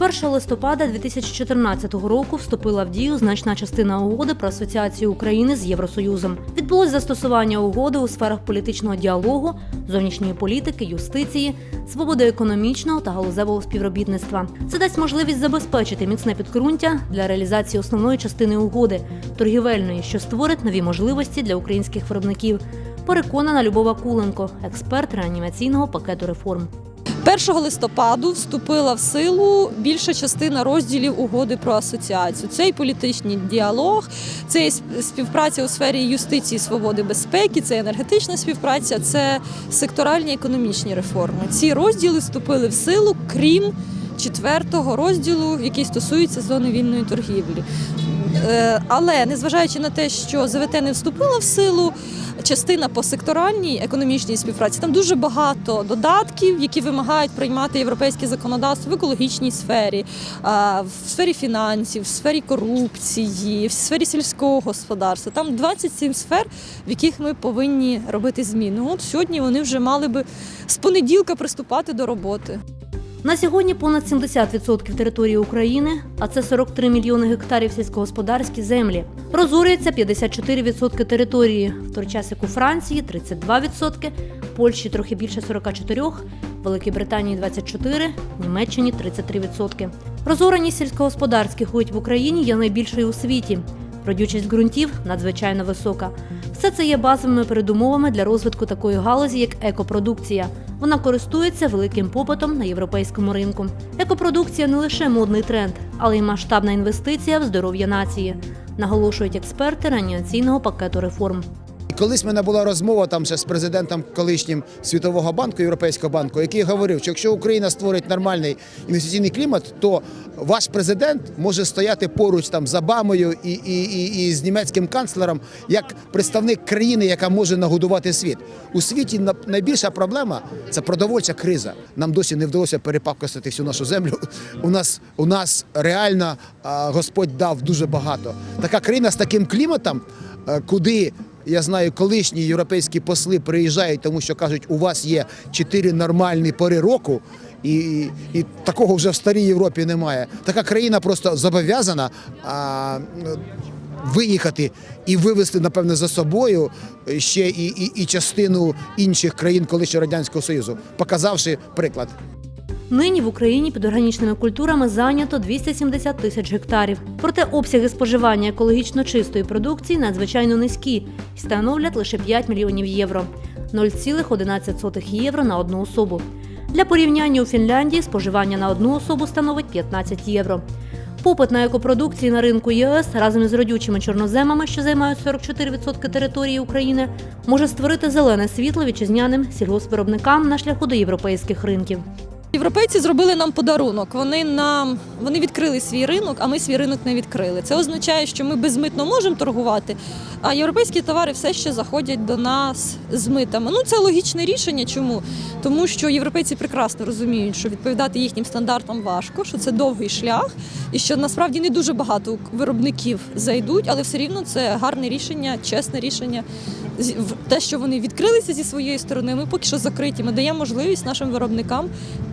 1 листопада 2014 року вступила в дію значна частина угоди про асоціацію України з Євросоюзом. Відбулось застосування угоди у сферах політичного діалогу, зовнішньої політики, юстиції, свободи економічного та галузевого співробітництва. Це дасть можливість забезпечити міцне підґрунтя для реалізації основної частини угоди торгівельної, що створить нові можливості для українських виробників. Переконана Любова Куленко, експерт реанімаційного пакету реформ. 1 листопаду вступила в силу більша частина розділів угоди про асоціацію. Це і політичний діалог, це і співпраця у сфері юстиції, свободи, безпеки, це енергетична співпраця, це секторальні економічні реформи. Ці розділи вступили в силу, крім четвертого розділу, який стосується зони вільної торгівлі. Е, Але незважаючи на те, що ЗВТ не вступила в силу, частина по секторальній економічній співпраці там дуже багато додатків, які вимагають приймати європейське законодавство в екологічній сфері, в сфері фінансів, в сфері корупції, в сфері сільського господарства. Там 27 сфер, в яких ми повинні робити зміни. От сьогодні вони вже мали би з понеділка приступати до роботи. На сьогодні понад 70% території України, а це 43 мільйони гектарів сільськогосподарські землі. Розорюється 54% території, в той час як у Франції 32%, Польщі трохи більше 44%, Великій Британії 24%, Німеччині 33%. Розореність сільськогосподарських угідь в Україні є найбільшою у світі. Родючість ґрунтів надзвичайно висока. Все це є базовими передумовами для розвитку такої галузі, як екопродукція. Вона користується великим попитом на європейському ринку. Екопродукція не лише модний тренд, але й масштабна інвестиція в здоров'я нації, наголошують експерти раніаційного пакету реформ. Колись мене була розмова там ще з президентом колишнім Світового банку, Європейського банку, який говорив, що якщо Україна створить нормальний інвестиційний клімат, то ваш президент може стояти поруч там з Обамою і, і, і, і з німецьким канцлером як представник країни, яка може нагодувати світ. У світі на- найбільша проблема це продовольча криза. Нам досі не вдалося перепакостити всю нашу землю. У нас у нас реально Господь дав дуже багато. Така країна з таким кліматом, куди я знаю, колишні європейські посли приїжджають, тому що кажуть, у вас є чотири нормальні пори року, і, і, такого вже в старій Європі немає. Така країна просто зобов'язана а, виїхати і вивезти, напевне, за собою ще і, і, і частину інших країн колишнього радянського союзу, показавши приклад. Нині в Україні під органічними культурами зайнято 270 тисяч гектарів. Проте обсяги споживання екологічно чистої продукції надзвичайно низькі і становлять лише 5 мільйонів євро 0,11 євро на одну особу. Для порівняння у Фінляндії споживання на одну особу становить 15 євро. Попит на екопродукції на ринку ЄС разом із родючими чорноземами, що займають 44% території України, може створити зелене світло вітчизняним сільгоспвиробникам на шляху до європейських ринків. Європейці зробили нам подарунок. Вони нам вони відкрили свій ринок, а ми свій ринок не відкрили. Це означає, що ми безмитно можемо торгувати, а європейські товари все ще заходять до нас з митами. Ну це логічне рішення. Чому? Тому що європейці прекрасно розуміють, що відповідати їхнім стандартам важко, що це довгий шлях, і що насправді не дуже багато виробників зайдуть, але все рівно це гарне рішення, чесне рішення. Те, що вони відкрилися зі своєї сторони, ми поки що закриті. Ми даємо можливість нашим виробникам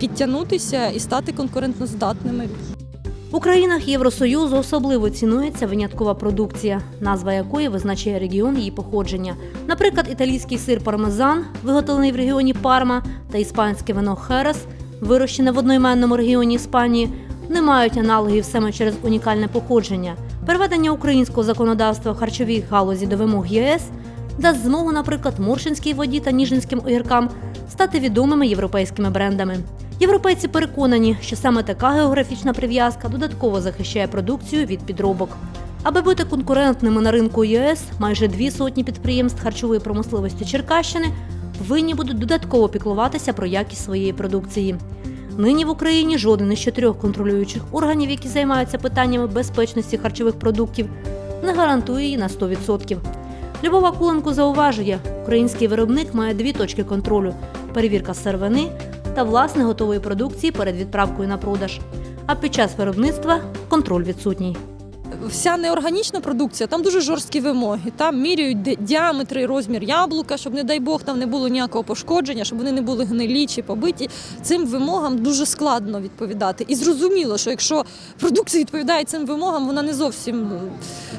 підтягнутися і стати конкурентноздатними. У країнах Євросоюзу особливо цінується виняткова продукція, назва якої визначає регіон її походження. Наприклад, італійський сир пармезан, виготовлений в регіоні Парма, та іспанське вино Херес, вирощене в одноіменному регіоні Іспанії, не мають аналогів саме через унікальне походження. Переведення українського законодавства харчовій галузі до вимог ЄС дасть змогу, наприклад, моршинській воді та ніжинським огіркам стати відомими європейськими брендами. Європейці переконані, що саме така географічна прив'язка додатково захищає продукцію від підробок. Аби бути конкурентними на ринку ЄС, майже дві сотні підприємств харчової промисловості Черкащини повинні будуть додатково піклуватися про якість своєї продукції. Нині в Україні жоден із чотирьох контролюючих органів, які займаються питаннями безпечності харчових продуктів, не гарантує її на 100%. Любова Куленко зауважує, український виробник має дві точки контролю: перевірка сировини та власне готової продукції перед відправкою на продаж. А під час виробництва контроль відсутній. Вся неорганічна продукція, там дуже жорсткі вимоги. Там міряють ди- діаметр і розмір яблука, щоб, не дай Бог, там не було ніякого пошкодження, щоб вони не були гнилі чи побиті. Цим вимогам дуже складно відповідати. І зрозуміло, що якщо продукція відповідає цим вимогам, вона не зовсім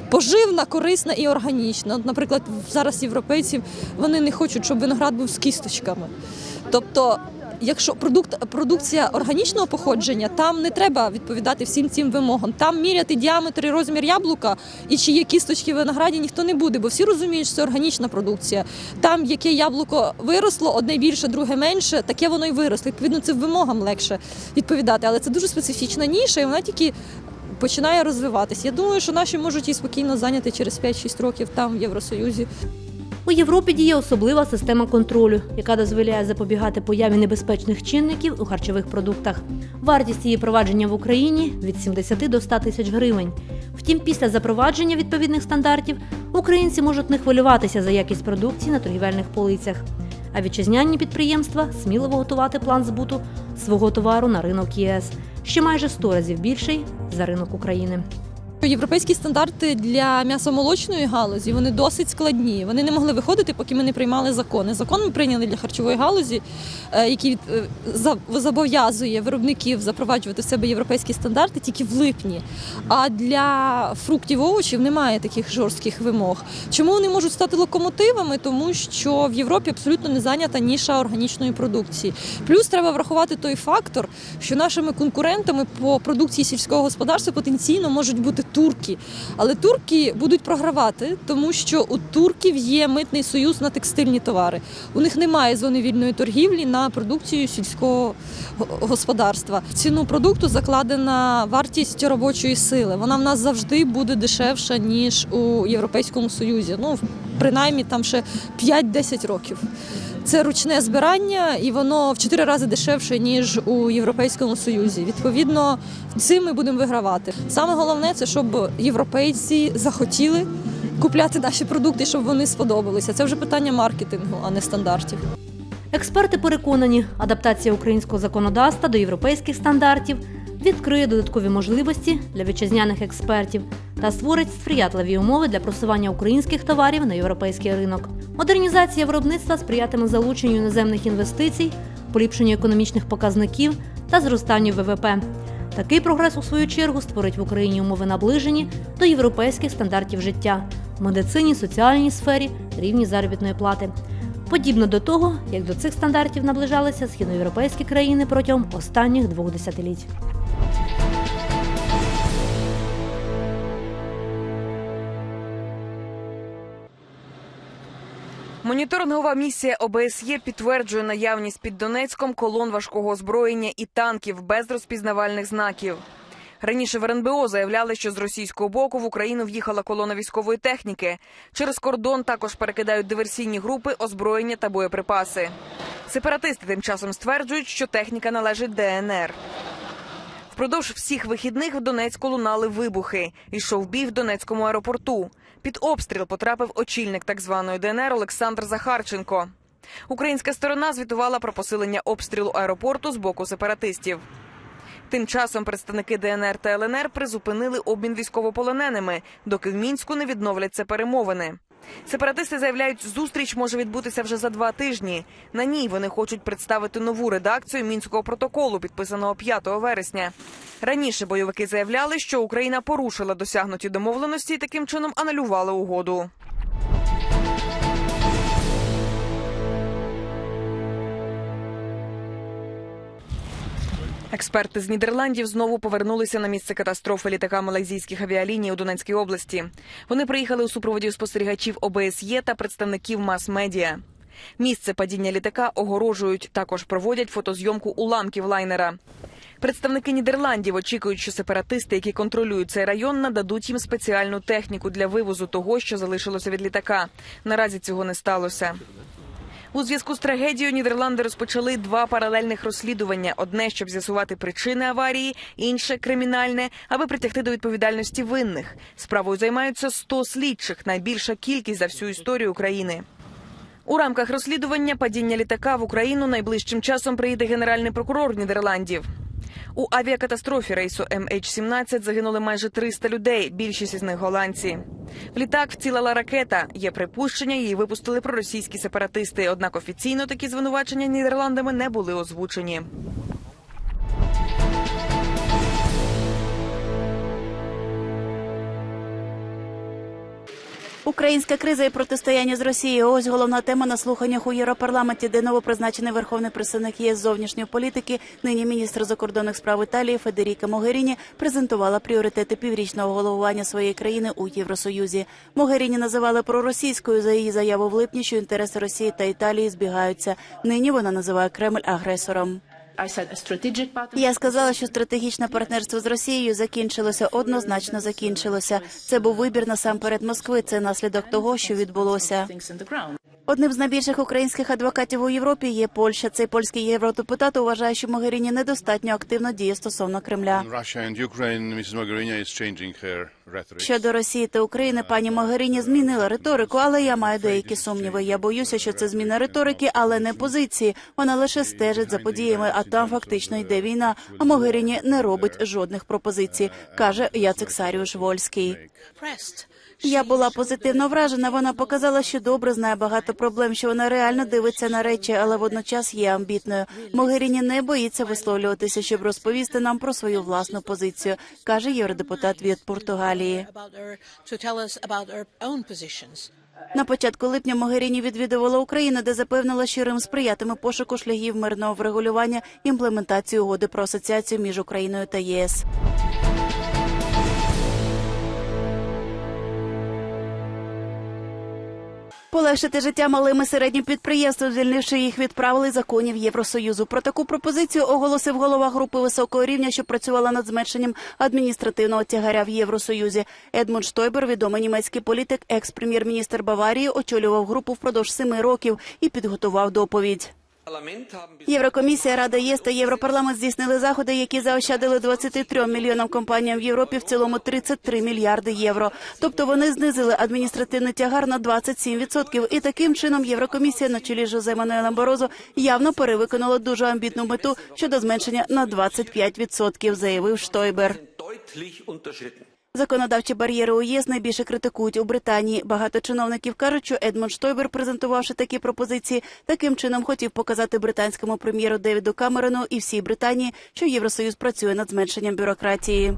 поживна, корисна і органічна. От, наприклад, зараз європейці вони не хочуть, щоб виноград був з кісточками. Тобто, якщо продукт, продукція органічного походження, там не треба відповідати всім цим вимогам. Там міряти діаметр і розмір яблука і чи є кісточки винограді ніхто не буде, бо всі розуміють, що це органічна продукція. Там яке яблуко виросло, одне більше, друге менше, таке воно й виросло. Відповідно, цим вимогам легше відповідати. Але це дуже специфічна ніша, і вона тільки. Починає розвиватися. Я думаю, що наші можуть її спокійно зайняти через 5-6 років там в Євросоюзі. У Європі діє особлива система контролю, яка дозволяє запобігати появі небезпечних чинників у харчових продуктах. Вартість її провадження в Україні від 70 до 100 тисяч гривень. Втім, після запровадження відповідних стандартів українці можуть не хвилюватися за якість продукції на торгівельних полицях. А вітчизняні підприємства сміливо готувати план збуту свого товару на ринок ЄС, що майже 100 разів більший за ринок України. Європейські стандарти для м'ясомолочної галузі вони досить складні. Вони не могли виходити, поки ми не приймали закони. Закон ми прийняли для харчової галузі, е, який е, зобов'язує виробників запроваджувати в себе європейські стандарти тільки в липні. А для фруктів овочів немає таких жорстких вимог. Чому вони можуть стати локомотивами? Тому що в Європі абсолютно не зайнята ніша органічної продукції. Плюс треба врахувати той фактор, що нашими конкурентами по продукції сільського господарства потенційно можуть бути турки. Але турки будуть програвати, тому що у турків є митний союз на текстильні товари. У них немає зони вільної торгівлі на продукцію сільського господарства. Ціну продукту закладена вартість робочої сили. Вона в нас завжди буде дешевша ніж у Європейському Союзі. Ну принаймні там ще 5-10 років. Це ручне збирання, і воно в 4 рази дешевше ніж у Європейському Союзі. Відповідно, цим ми будемо вигравати. Саме головне це щоб європейці захотіли купляти наші продукти, щоб вони сподобалися. Це вже питання маркетингу, а не стандартів. Експерти переконані, адаптація українського законодавства до європейських стандартів відкриє додаткові можливості для вітчизняних експертів та створить сприятливі умови для просування українських товарів на європейський ринок. Модернізація виробництва сприятиме залученню іноземних інвестицій, поліпшенню економічних показників та зростанню ВВП. Такий прогрес, у свою чергу, створить в Україні умови наближені до європейських стандартів життя в медицині, соціальній сфері, рівні заробітної плати. Подібно до того, як до цих стандартів наближалися східноєвропейські країни протягом останніх двох десятиліть. Моніторингова місія ОБСЄ підтверджує наявність під Донецьком колон важкого озброєння і танків без розпізнавальних знаків. Раніше в РНБО заявляли, що з російського боку в Україну в'їхала колона військової техніки. Через кордон також перекидають диверсійні групи, озброєння та боєприпаси. Сепаратисти тим часом стверджують, що техніка належить ДНР. Впродовж всіх вихідних в Донецьку лунали вибухи. Йшов бій в Донецькому аеропорту. Під обстріл потрапив очільник так званої ДНР Олександр Захарченко. Українська сторона звітувала про посилення обстрілу аеропорту з боку сепаратистів. Тим часом представники ДНР та ЛНР призупинили обмін військовополоненими, доки в мінську не відновляться перемовини. Сепаратисти заявляють, зустріч може відбутися вже за два тижні. На ній вони хочуть представити нову редакцію мінського протоколу, підписаного 5 вересня. Раніше бойовики заявляли, що Україна порушила досягнуті домовленості і таким чином анулювала угоду. Експерти з Нідерландів знову повернулися на місце катастрофи літака малайзійських авіаліній у Донецькій області. Вони приїхали у супроводі спостерігачів ОБСЄ та представників мас-медіа. Місце падіння літака огорожують. Також проводять фотозйомку уламків лайнера. Представники Нідерландів очікують, що сепаратисти, які контролюють цей район, нададуть їм спеціальну техніку для вивозу того, що залишилося від літака. Наразі цього не сталося. У зв'язку з трагедією Нідерланди розпочали два паралельних розслідування: одне, щоб з'ясувати причини аварії, інше кримінальне, аби притягти до відповідальності винних. Справою займаються 100 слідчих, найбільша кількість за всю історію України. У рамках розслідування падіння літака в Україну найближчим часом приїде генеральний прокурор Нідерландів. У авіакатастрофі рейсу MH17 загинули майже 300 людей, більшість із них голландці. В літак вцілила ракета. Є припущення, її випустили проросійські сепаратисти. Однак офіційно такі звинувачення Нідерландами не були озвучені. Українська криза і протистояння з Росією. Ось головна тема на слуханнях у Європарламенті, де новопризначений верховний представник ЄС зовнішньої політики, нині міністр закордонних справ Італії Федеріка Могеріні презентувала пріоритети піврічного головування своєї країни у Євросоюзі. Могеріні називали проросійською за її заяву в липні, що інтереси Росії та Італії збігаються. Нині вона називає Кремль агресором. Я сказала, що стратегічне партнерство з Росією закінчилося однозначно закінчилося. Це був вибір насамперед Москви. Це наслідок того, що відбулося. Одним з найбільших українських адвокатів у Європі є Польща. Цей польський євродепутат вважає, що Могеріні недостатньо активно діє стосовно Кремля. Щодо Росії та України, пані Могеріні змінила риторику, але я маю деякі сумніви. Я боюся, що це зміна риторики, але не позиції. Вона лише стежить за подіями, а там фактично йде війна. А Могеріні не робить жодних пропозицій, каже Яцек Саріуш Вольський. Я була позитивно вражена. Вона показала, що добре знає багато проблем, що вона реально дивиться на речі, але водночас є амбітною. Могеріні не боїться висловлюватися, щоб розповісти нам про свою власну позицію, каже євродепутат від Португалії. На початку липня Могеріні відвідувала Україну, де запевнила, що Рим сприятиме пошуку шляхів мирного врегулювання імплементації угоди про асоціацію між Україною та ЄС. Полегшити життя малим і середнім підприємствам, звільнивши їх від правил і законів Євросоюзу. Про таку пропозицію оголосив голова групи високого рівня, що працювала над зменшенням адміністративного тягаря в Євросоюзі. Едмунд Штойбер, відомий німецький політик, екс-прем'єр-міністр Баварії, очолював групу впродовж семи років і підготував доповідь. Єврокомісія, Рада ЄС та Європарламент здійснили заходи, які заощадили 23 мільйонам компаніям в Європі в цілому 33 мільярди євро. Тобто вони знизили адміністративний тягар на 27%. І таким чином Єврокомісія на чолі Жозе Мануелем Борозо явно перевиконала дуже амбітну мету щодо зменшення на 25%, заявив Штойбер. Законодавчі бар'єри ЄС найбільше критикують у Британії. Багато чиновників кажуть, що Едмон Штойбер, презентувавши такі пропозиції, таким чином хотів показати британському прем'єру Девіду Камерону і всій Британії, що Євросоюз працює над зменшенням бюрократії.